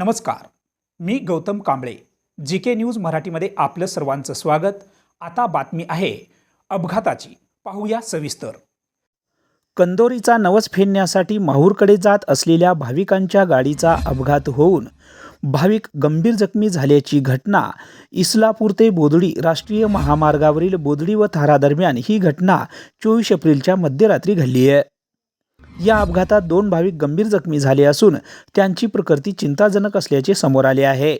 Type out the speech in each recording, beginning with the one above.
नमस्कार. मी Gautam Kamble G K news मराठीमध्ये आपलं सर्वांचं स्वागत. आता बातमी आहे अपघाताची. पाहूया सविस्तर. कंदोरीचा नवस फेडण्यासाठी माहूरकडे जात असलेल्या भाविकांच्या गाडीचा अपघात होऊन भाविक गंभीर जखमी झाल्याची घटना इस्लापूर ते बोदडी राष्ट्रीय महामार्गावरील बोदडी व थारादरम्यान ही घटना चोवीस एप्रिलच्या मध्यरात्री घडली आहे. या अपघातात दोन भाविक गंभीर जखमी झाले असून त्यांची प्रकृती चिंताजनक असल्याचे समोर आले आहे.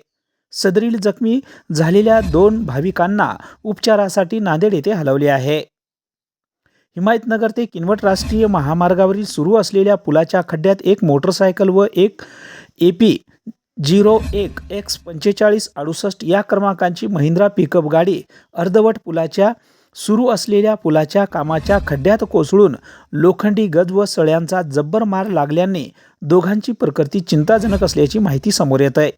सदरील जखमी झालेल्या दोन भाविकांना उपचारासाठी नांदेड येथे हलवले आहे. हिमायतनगर ते किनवट राष्ट्रीय महामार्गावरील सुरू असलेल्या पुलाच्या खड्ड्यात एक मोटरसायकल व एक ए पी झिरो एक एक्स पंचेचाळीस अडुसष्ट या क्रमांकांची महिंद्रा पिकअप गाडी अर्धवट पुलाच्या सुरू असलेल्या पुलाच्या कामाच्या खड्ड्यात कोसळून लोखंडी गज व सळ्यांचा जब्बर मार लागल्याने दोघांची प्रकृती चिंताजनक असल्याची माहिती समोर येत आहे.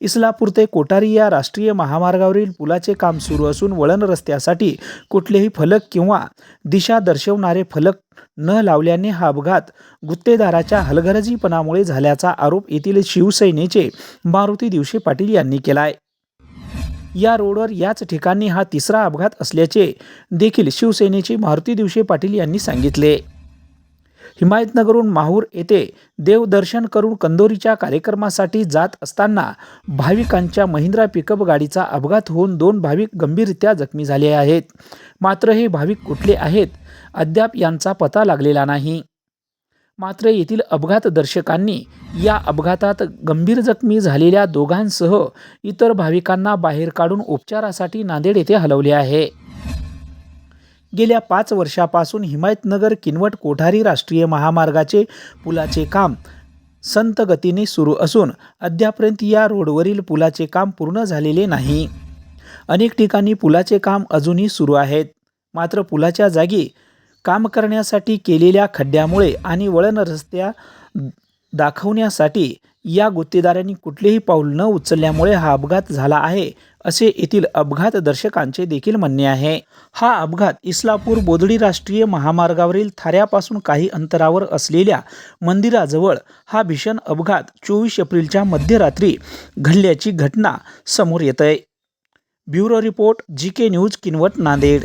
इस्लापूर ते कोटारी या राष्ट्रीय महामार्गावरील पुलाचे काम सुरू असून वळण रस्त्यासाठी कुठलेही फलक किंवा दिशा दर्शवणारे फलक न लावल्याने हा अपघात गुत्तेदाराच्या हलगर्जीपणामुळे झाल्याचा आरोप येथील शिवसेनेचे मारुती दिवशी पाटील यांनी केला आहे. या रोडवर याच ठिकाणी हा तिसरा अपघात असल्याचे देखील शिवसेनेचे मारुती दिवशे पाटील यांनी सांगितले. हिमायतनगरहून माहूर येथे देवदर्शन करून कंदोरीच्या कार्यक्रमासाठी जात असताना भाविकांच्या महिंद्रा पिकअप गाडीचा अपघात होऊन दोन भाविक गंभीररित्या जखमी झाले आहेत. मात्र हे भाविक कुठले आहेत? अद्याप यांचा पता लागलेला नाही. मात्र येथील अपघातदर्शकांनी या अपघातात गंभीर जखमी झालेल्या दोघांसह इतर भाविकांना बाहेर काढून उपचारासाठी नांदेड येथे हलवले आहे. गेल्या पाच वर्षापासून हिमायतनगर किनवट कोठारी राष्ट्रीय महामार्गाचे पुलाचे काम संत गतीने सुरू असून अद्यापर्यंत या रोडवरील पुलाचे काम पूर्ण झालेले नाही. अनेक ठिकाणी पुलाचे काम अजूनही सुरू आहेत. मात्र पुलाच्या जागी काम करण्यासाठी केलेल्या खड्ड्यामुळे आणि वळण रस्त्या दाखवण्यासाठी या गुत्तेदारांनी कुठलेही पाऊल न उचलल्यामुळे हा अपघात झाला आहे असे येथील अपघात दर्शकांचे देखील म्हणणे आहे. हा अपघात इस्लापूर बोदडी राष्ट्रीय महामार्गावरील थाऱ्यापासून काही अंतरावर असलेल्या मंदिराजवळ हा भीषण अपघात चोवीस एप्रिलच्या मध्यरात्री घडल्याची घटना समोर येत आहे. Bureau report G K news Kinwat Nanded.